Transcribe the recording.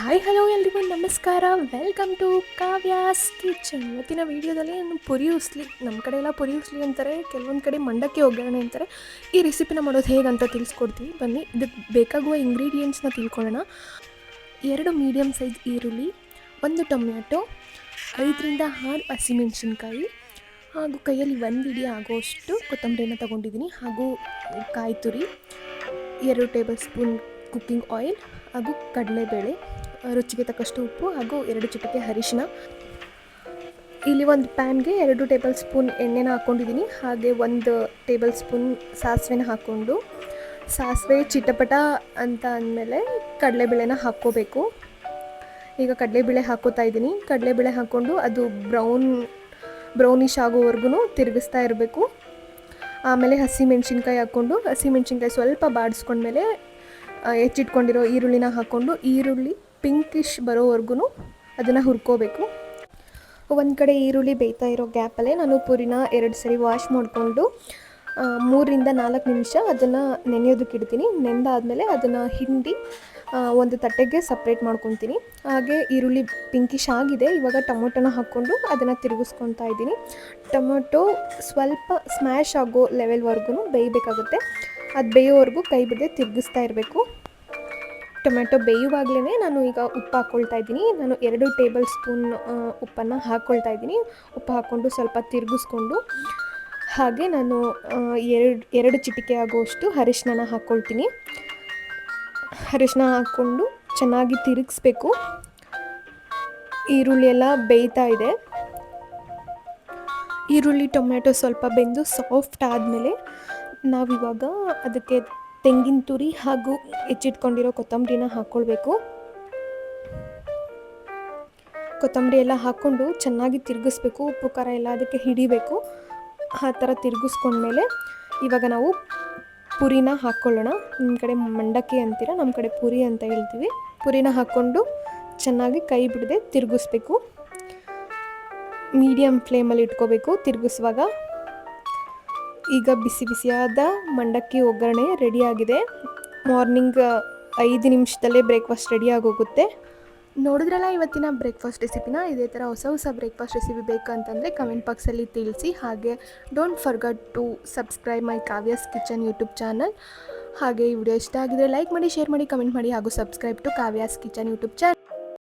Hi hello ಎಲ್ರಿಗೂ ನಮಸ್ಕಾರ. Welcome to Kavya's kitchen ಇವತ್ತಿನ ವೀಡಿಯೋದಲ್ಲಿ ನಾನು ಪುರಿ ಉಸ್ಲಿ ನಮ್ಮ ಕಡೆ ಎಲ್ಲ ಪುರಿ ಉಸ್ಲಿ ಅಂತಾರೆ, ಕೆಲವೊಂದು ಕಡೆ ಮಂಡಕ್ಕಿ ಒಗ್ಗರಣೆ ಅಂತಾರೆ. ಈ ರೆಸಿಪಿನ ಮಾಡೋದು ಹೇಗಂತ ತಿಳಿಸ್ಕೊಡ್ತೀವಿ ಬನ್ನಿ ಇದಕ್ಕೆ ಬೇಕಾಗುವ ಇಂಗ್ರೀಡಿಯೆಂಟ್ಸ್ನ ತಿಳ್ಕೊಳ್ಳೋಣ. ಎರಡು ಮೀಡಿಯಮ್ ಸೈಜ್ ಈರುಳ್ಳಿ, ಒಂದು ಟೊಮ್ಯಾಟೊ, ಐದರಿಂದ ಆರು ಹಸಿಮೆಣಸಿನ್ಕಾಯಿ, ಹಾಗೂ ಕೈಯಲ್ಲಿ ಒಂದು ಇಡಿ ಆಗೋಷ್ಟು ಕೊತ್ತಂಬರಿಯನ್ನು ತಗೊಂಡಿದ್ದೀನಿ. ಹಾಗೂ ಕಾಯಿ ತುರಿ, ಎರಡು ಟೇಬಲ್ ಸ್ಪೂನ್ ಕುಕ್ಕಿಂಗ್ ಆಯಿಲ್ ಹಾಗೂ ಕಡಲೆಬೇಳೆ. ರುಚಿಗೆ ತಕ್ಕಷ್ಟು ಉಪ್ಪು ಹಾಗೂ ಎರಡು ಚಿಟಿಕೆ ಅರಿಶಿನ. ಇಲ್ಲಿ ಒಂದು ಪ್ಯಾನ್ಗೆ ಎರಡು ಟೇಬಲ್ ಸ್ಪೂನ್ ಎಣ್ಣೆನ ಹಾಕ್ಕೊಂಡಿದ್ದೀನಿ ಹಾಗೆ ಒಂದು ಟೇಬಲ್ ಸ್ಪೂನ್ ಸಾಸಿವೆನ ಹಾಕ್ಕೊಂಡು. ಸಾಸಿವೆ, ಚಿಟಪಟ ಅಂತ ಅಂದಮೇಲೆ ಕಡಲೆಬೇಳೆನ ಹಾಕ್ಕೋಬೇಕು. ಈಗ ಕಡಲೆಬೇಳೆ ಹಾಕೋತಾ ಇದ್ದೀನಿ. ಕಡಲೆಬೇಳೆ ಹಾಕ್ಕೊಂಡು ಅದು ಬ್ರೌನ್ ಬ್ರೌನಿಶ್ ಆಗೋವರೆಗೂ ತಿರುಗಿಸ್ತಾ ಇರಬೇಕು. ಆಮೇಲೆ ಹಸಿ ಮೆಣಸಿನ್ಕಾಯಿ ಹಾಕ್ಕೊಂಡು ಹಸಿ ಮೆಣಸಿನ್ಕಾಯಿ ಸ್ವಲ್ಪ ಬಾಡಿಸ್ಕೊಂಡ್ಮೇಲೆ ಹೆಚ್ಚಿಟ್ಕೊಂಡಿರೋ ಈರುಳ್ಳಿನ ಹಾಕ್ಕೊಂಡು, ಈರುಳ್ಳಿ ಪಿಂಕಿಶ್ ಬರೋವರೆಗೂ ಅದನ್ನು ಹುರ್ಕೋಬೇಕು. ಒಂದು ಕಡೆ ಈರುಳ್ಳಿ ಬೇಯ್ತಾ ಇರೋ ಗ್ಯಾಪಲ್ಲೇ ನಾನು ಪೂರಿನ ಎರಡು ಸರಿ ವಾಶ್ ಮಾಡಿಕೊಂಡು ಮೂರಿಂದ ನಾಲ್ಕು ನಿಮಿಷ ಅದನ್ನು ನೆನೆಯೋದಕ್ಕೆ ಇಡ್ತೀನಿ. ನೆಂದಾದಮೇಲೆ ಅದನ್ನು ಹಿಂಡಿ ಒಂದು ತಟ್ಟೆಗೆ ಸಪ್ರೇಟ್ ಮಾಡ್ಕೊತೀನಿ. ಹಾಗೆ ಈರುಳ್ಳಿ ಪಿಂಕಿಶ್ ಆಗಿದೆ. ಇವಾಗ ಟೊಮೊಟೊನ ಹಾಕ್ಕೊಂಡು ಅದನ್ನು ತಿರುಗಿಸ್ಕೊತಾ ಇದ್ದೀನಿ. ಟೊಮೊಟೊ ಸ್ವಲ್ಪ ಸ್ಮ್ಯಾಶ್ ಆಗೋ ಲೆವೆಲ್ವರೆಗೂ ಬೇಯಬೇಕಾಗುತ್ತೆ. ಅದು ಬೇಯೋವರೆಗೂ ಕೈ ಬಿಡದೆ ತಿರುಗಿಸ್ತಾ ಇರಬೇಕು. ಟೊಮೆಟೊ ಬೇಯುವಾಗಲೇ ನಾನು ಈಗ ಉಪ್ಪು ಹಾಕ್ಕೊಳ್ತಾ ಇದ್ದೀನಿ. ನಾನು ಎರಡು ಟೇಬಲ್ ಸ್ಪೂನ್ ಉಪ್ಪನ್ನು ಹಾಕ್ಕೊಳ್ತಾ ಇದ್ದೀನಿ. ಉಪ್ಪು ಹಾಕ್ಕೊಂಡು ಸ್ವಲ್ಪ ತಿರುಗಿಸ್ಕೊಂಡು ಹಾಗೆ ನಾನು ಎರಡು ಎರಡು ಚಿಟಿಕೆ ಆಗುವಷ್ಟು ಅರಿಶಿನ ಹಾಕ್ಕೊಳ್ತೀನಿ ಅರಿಶಿನ ಹಾಕ್ಕೊಂಡು ಚೆನ್ನಾಗಿ ತಿರುಗಿಸ್ಬೇಕು. ಈರುಳ್ಳಿ ಎಲ್ಲ ಬೇಯ್ತಾ ಇದೆ. ಈರುಳ್ಳಿ, ಟೊಮೆಟೊ ಸ್ವಲ್ಪ ಬೆಂದು ಸಾಫ್ಟ್ ಆದಮೇಲೆ ನಾವಿವಾಗ ಅದಕ್ಕೆ ತೆಂಗಿನ ತುರಿ ಹಾಗೂ ಹೆಚ್ಚಿಟ್ಕೊಂಡಿರೋ ಕೊತ್ತಂಬರಿನ ಹಾಕ್ಕೊಳ್ಬೇಕು ಕೊತ್ತಂಬರಿ ಎಲ್ಲ ಹಾಕ್ಕೊಂಡು ಚೆನ್ನಾಗಿ ತಿರುಗಿಸ್ಬೇಕು. ಉಪ್ಪು, ಖಾರ ಎಲ್ಲ ಅದಕ್ಕೆ ಹಿಡಿಬೇಕು. ಆ ಥರ ತಿರುಗಿಸ್ಕೊಂಡ್ಮೇಲೆ ಇವಾಗ ನಾವು ಪುರಿನ ಹಾಕ್ಕೊಳ್ಳೋಣ. ನಿಮ್ಮ ಕಡೆ ಮಂಡಕ್ಕಿ ಅಂತೀರ, ನಮ್ಮ ಕಡೆ ಪುರಿ ಅಂತ ಹೇಳ್ತೀವಿ. ಪುರಿನ ಹಾಕ್ಕೊಂಡು ಚೆನ್ನಾಗಿ ಕೈ ಬಿಡದೆ ತಿರುಗಿಸ್ಬೇಕು. ಮೀಡಿಯಮ್ ಫ್ಲೇಮಲ್ಲಿ ಇಟ್ಕೋಬೇಕು ತಿರುಗಿಸುವಾಗ. ಈಗ ಬಿಸಿ ಬಿಸಿಯಾದ ಮಂಡಕ್ಕಿ ಒಗ್ಗರಣೆ ರೆಡಿಯಾಗಿದೆ ಮಾರ್ನಿಂಗ್ ಐದು ನಿಮಿಷದಲ್ಲೇ ಬ್ರೇಕ್ಫಾಸ್ಟ್ ರೆಡಿ ಆಗೋಗುತ್ತೆ. ನೋಡಿದ್ರಲ್ಲ ಇವತ್ತಿನ ಬ್ರೇಕ್ಫಾಸ್ಟ್ ರೆಸಿಪಿನ ಇದೇ ಥರ ಹೊಸ ಹೊಸ ಬ್ರೇಕ್ಫಾಸ್ಟ್ ರೆಸಿಪಿ ಬೇಕಂತಂದರೆ ಕಮೆಂಟ್ ಬಾಕ್ಸಲ್ಲಿ ತಿಳಿಸಿ. ಹಾಗೆ don't forget to subscribe my Kavya's kitchen YouTube channel ಹಾಗೆ ಈ ವಿಡಿಯೋ ಇಷ್ಟ ಆಗಿದ್ರೆ ಲೈಕ್ ಮಾಡಿ ಶೇರ್ ಮಾಡಿ ಕಮೆಂಟ್ ಮಾಡಿ, ಹಾಗೂ subscribe to Kavya's kitchen YouTube channel